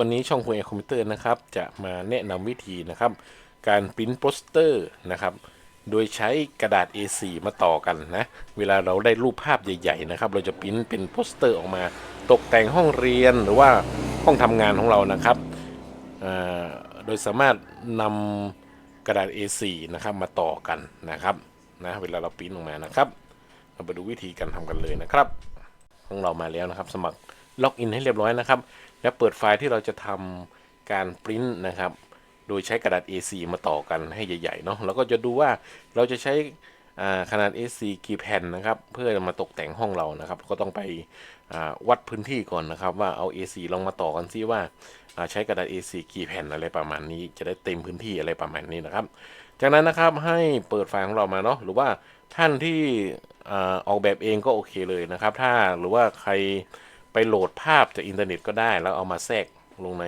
วันนี้ช่องคุยคอมพิวเตอร์นะครับจะมาแนะนำวิธีนะครับ การปริ้นโปสเตอร์นะครับ โดยใช้กระดาษ A4 มาต่อกันนะ เวลาเราได้รูปภาพใหญ่ๆนะครับ เราจะปริ้นเป็นโปสเตอร์ออกมา ตกแต่งห้องเรียนหรือว่าห้องทำงานของเรานะครับโดยสามารถนำกระดาษ A4 นะครับมาต่อกันนะครับนะเวลาเราปริ้นออกมานะครับ เราไปดูวิธีการทำกันเลยนะครับ ของเรามาแล้วนะครับ สมัคร ล็อกอินให้เรียบร้อยนะครับ และเปิดไฟล์ที่เราจะทำการปริ้นนะครับ โดยใช้กระดาษ A4 มาต่อกันให้ใหญ่ๆเนาะ แล้วก็จะดูว่าเราจะใช้ขนาด A4 กี่แผ่นนะครับ เพื่อมาตกแต่งห้องเรานะครับ ก็ต้องไปวัดพื้นที่ก่อนนะครับ ว่าเอา A4 ลองมาต่อกันซิว่าอ่าใช้กระดาษ A4 กี่แผ่นอะไรประมาณนี้ จะได้เต็มพื้นที่อะไรประมาณนี้นะครับ จากนั้นนะครับให้เปิดไฟล์ของเรามาเนาะหรือว่าท่านที่ออกแบบเองก็โอเคเลยนะครับ ถ้าหรือว่าใคร ไปโหลดภาพจากอินเทอร์เน็ตก็ได้ แล้วเอามาแทรกลงใน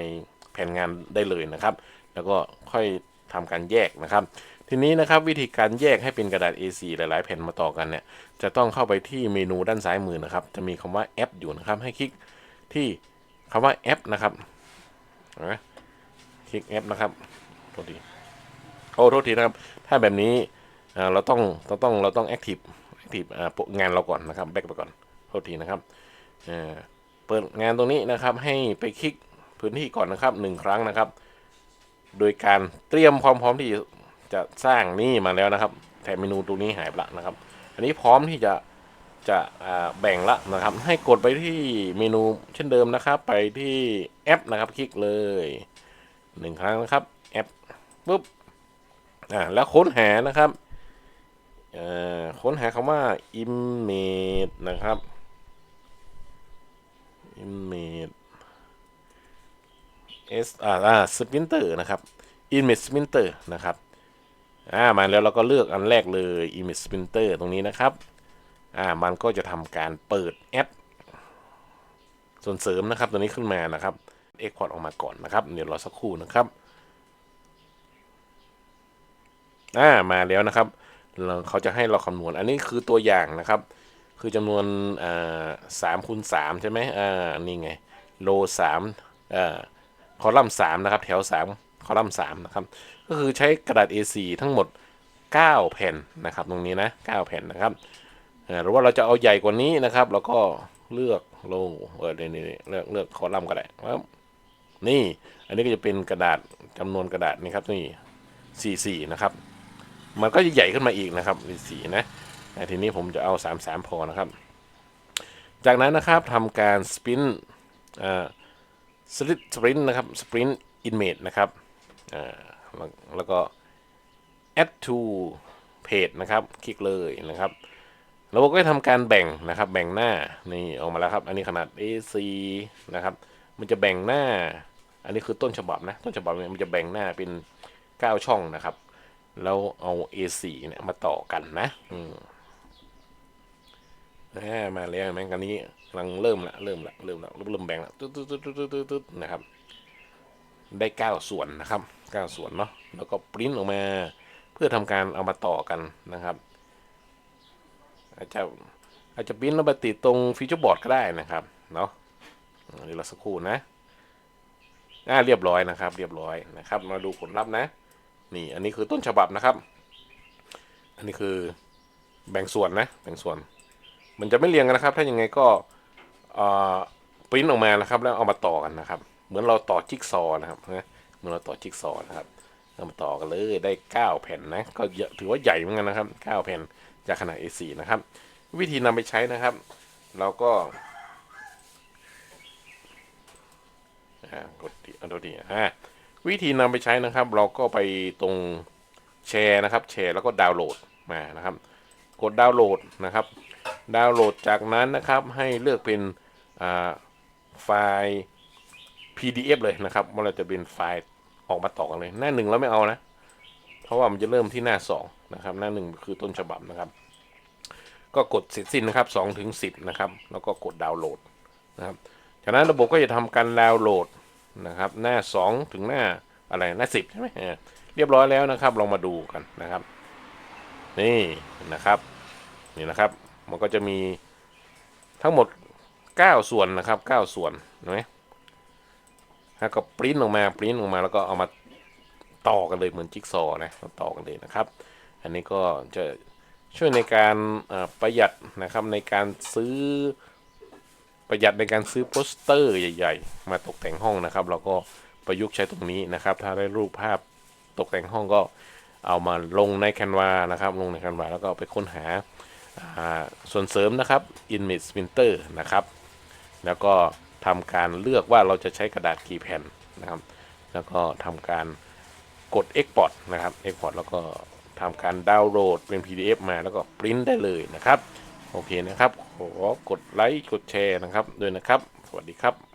แผนงานได้เลยนะครับ แล้วก็ค่อยทำการแยกนะครับ ทีนี้นะครับวิธีการแยกให้เป็นกระดาษ A4 หลาย ๆ แผ่นมาต่อกันเนี่ยจะต้องเข้าไปที่เมนูด้านซ้ายมือนะครับ จะมีคำว่าแอปอยู่นะครับ ให้คลิกที่คำว่าแอปนะครับนะคลิกแอปนะครับโทษทีโอ้โทษทีนะครับ ถ้าแบบนี้เราต้องเราต้องเราต้องแอคทีฟแอคทีฟงานเราก่อนนะครับแบ็กไปก่อนโทษทีนะครับอ่า เปิดงานตรงนี้นะครับให้ไปคลิกพื้นที่ก่อนนะครับหนึ่งครั้งนะครับ โดยการเตรียมความพร้อมที่จะสร้างนี่มาแล้วนะครับแถบเมนูตรงนี้หายไปละนะครับ อันนี้พร้อมที่จะจะแบ่งละนะครับ ให้กดไปที่เมนูเช่นเดิมนะครับ ไปที่แอปนะครับ คลิกเลยหนึ่งครั้งนะครับแอปปุ๊บอ่าแล้วค้นหานะครับค้นหาคำว่า image นะครับ image s อ่าอ่า splinter นะครับ image splinter นะครับอ่ามาแล้วเราก็เลือกอันแรกเลย image splinter ตรงนี้นะครับอ่ามันก็จะทำการเปิดแอปส่วนเสริมนะครับ ตัวนี้ขึ้นมานะครับ export ออกมาก่อนนะครับ เดี๋ยวรอสักครู่นะครับอ่ามาแล้วนะครับเราเขาจะให้เราคำนวณ อันนี้คือตัวอย่างนะครับ คือจำนวนอ่าสามคูณสามใช่ไหมอ่านี่ไงโลสามอ่าคอลัมน์สามนะครับ แถวสามคอลัมน์สามนะครับ ก็คือใช้กระดาษ A4 ทั้งหมด 9 แผ่นนะครับ ตรงนี้นะ 9 แผ่นนะครับหรือว่าเราจะเอาใหญ่กว่านี้นะครับเราก็เลือกโลเออนี่นี่นี่เลือกเลือกคอลัมน์ก็ได้ครับนี่ อันนี้ก็จะเป็นกระดาษจำนวนกระดาษนี่ครับนี่ 44 นะครับ มันก็จะใหญ่ขึ้นมาอีกนะครับสีนะ ทีนี้ผมจะเอา 3 3 พอนะครับ จากนั้นนะครับทำการสปินสลิปสปรินนะครับสปรินอินเมดนะครับแล้วก็ add to page นะครับ คลิกเลยนะครับ ระบบก็จะทำการแบ่งนะครับ แบ่งหน้า นี่ออกมาแล้วครับ อันนี้ขนาด A4 นะครับ มันจะแบ่งหน้า อันนี้คือต้นฉบับนะ ต้นฉบับเนี่ยมันจะแบ่งหน้าเป็น 9 ช่องนะครับ แล้วเอา A4 เนี่ยมาต่อกันนะ อืม มาแล้วแม่งกันนี้กำลังเริ่มละเริ่มละเริ่มละเริ่มแบ่งละตึ๊ดตึ๊ดตึ๊ดตึ๊ดตึ๊ดนะครับ ได้เก้าส่วนนะครับเก้าส่วนเนาะแล้วก็ปริ้นออกมา เพื่อทำการเอามาต่อกันนะครับ อาจจะอาจจะปริ้นแล้วมาติดตรงฟีเจอร์บอร์ดก็ได้นะครับเนาะเดี๋ยวเราสักครู่นะอ่าเรียบร้อยนะครับ เรียบร้อยนะครับ มาดูผลลัพธ์นะ นี่ อันนี้คือต้นฉบับนะครับ อันนี้คือแบ่งส่วนนะ แบ่งส่วน มันจะไม่เรียงกันนะครับ ถ้ายังไงก็ปริ้นออกมานะครับ แล้วเอามาต่อกันนะครับ เหมือนเราต่อจิ๊กซอว์นะครับเหมือนเราต่อจิ๊กซอว์นะครับเอามาต่อกันเลยได้ 9 แผ่นนะ ก็ถือว่าใหญ่เหมือนกันนะครับ 9 แผ่นจากขนาด A4 นะครับ วิธีนำไปใช้นะครับ เราก็กดอาดูดีอ่าวิธีนำไปใช้นะครับ เราก็ไปตรงแชร์นะครับ แชร์แล้วก็ดาวน์โหลดมานะครับ กดดาวน์โหลดนะครับ ดาวน์โหลดจากนั้นนะครับให้เลือกเป็นไฟล์ PDF เลยนะครับว่าเราจะเป็นไฟล์ออกมาต่อกันเลย หน้าหนึ่งแล้วไม่เอานะ เพราะว่ามันจะเริ่มที่หน้าสองนะครับ หน้าหนึ่งคือต้นฉบับนะครับ ก็กดเสร็จสิ้นนะครับ2ถึง10 นะครับ แล้วก็กดดาวน์โหลดนะครับ จากนั้นระบบก็จะทำการดาวน์โหลดนะครับ หน้า 2 ถึงหน้าอะไรหน้า 10 ใช่ไหมเรียบร้อยแล้วนะครับ ลองมาดูกันนะครับ นี่นะครับ นี่นะครับ มันก็จะมีทั้งหมด 9 ส่วนนะครับ 9 ส่วนเห็นไหมแล้วก็ปริ้นออกมาปริ้นออกมาแล้วก็เอามาต่อกันเลยเหมือนจิ๊กซอว์นะต่อกันเลยนะครับ อันนี้ก็จะช่วยในการประหยัดนะครับในการซื้อประหยัดในการซื้อโปสเตอร์ใหญ่ ๆ มาตกแต่งห้องนะครับ เราก็ประยุกต์ใช้ตรงนี้นะครับ ถ้าได้รูปภาพตกแต่งห้องก็เอามาลงในแคนวานะครับ ลงในแคนวาแล้วก็ไปค้นหา ส่วนเสริมนะครับ Image Printer นะครับ แล้วก็ทำการเลือกว่าเราจะใช้กระดาษกี่แผ่นนะครับ แล้วก็ทำการกด Export นะครับ Export แล้วก็ทำการดาวน์โหลดเป็น PDF มาแล้วก็ปริ้นได้เลยนะครับ โอเคนะครับ ขอกดไลค์กดแชร์นะครับด้วยนะครับ สวัสดีครับ